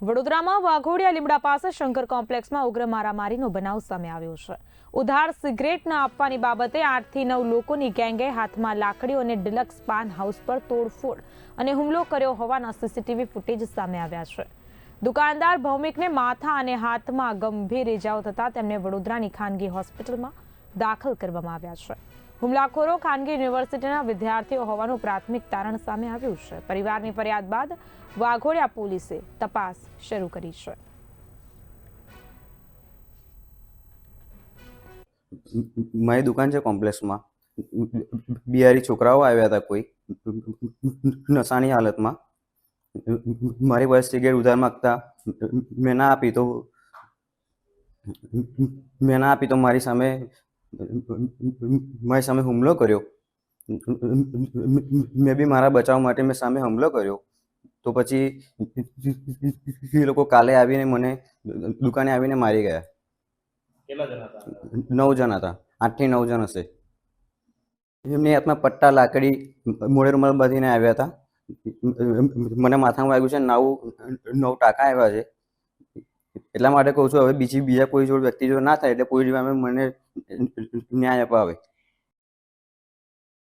વડોદરામાં વાઘોડિયા લીમડા પાસે શંકર કોમ્પ્લેક્સમાં ઉગ્ર મારામારીનો બનાવ સામે આવ્યો છે. ઉધાર સિગરેટ ન આપવાની બાબતે આઠથી નવ લોકોની ગેંગે હાથમાં લાકડીઓ અને ડિલક્સ પાન હાઉસ પર તોડફોડ અને હુમલો કર્યો હોવાના સીસીટીવી ફૂટેજ સામે આવ્યા છે. દુકાનદાર ભૌમિકને માથા અને હાથમાં ગંભીર ઇજાઓ થતાં તેમને વડોદરાની ખાનગી હોસ્પિટલમાં દાખલ કરવામાં આવ્યા છે. હુમલાખોરો ખાનગી યુનિવર્સિટીના વિદ્યાર્થીઓ હોવાનું પ્રાથમિક તારણ સામે આવ્યું છે. પરિવારની ફરિયાદ બાદ વાઘોડિયા પોલીસે તપાસ શરૂ કરી છે. મારી દુકાન છે કોમ્પ્લેક્સમાં. બિહારી છોકરાઓ આવ્યા હતા કોઈ. નશાની હાલતમાં. મારી પાસે સિગરેટ ઉધાર માગતા મેં ના આપી તો મેં ના આપી તો મારી સામે મારી સામે હુમલો કર્યો. મેં બી મારા બચાવ માટે મેં સામે હુમલો કર્યો. તો પછી એ લોકો કાલે આવીને મને દુકાને આવીને મારી ગયા. કેટલા જણા હતા? નવ જણ હતા. આઠથી નવ જણ હશે. એમની હાથમાં પટ્ટા લાકડી મોડે રૂમાલ બાંધીને આવ્યા હતા. મને માથામાં વાગ્યું છે નવ નવ ટાંકા આવ્યા છે. એટલા માટે કહું છું, હવે બીજી, બીજા કોઈ જોડે વ્યક્તિ જો ના થાય એટલે કોઈ સામે મને ન્યાય અપાવે.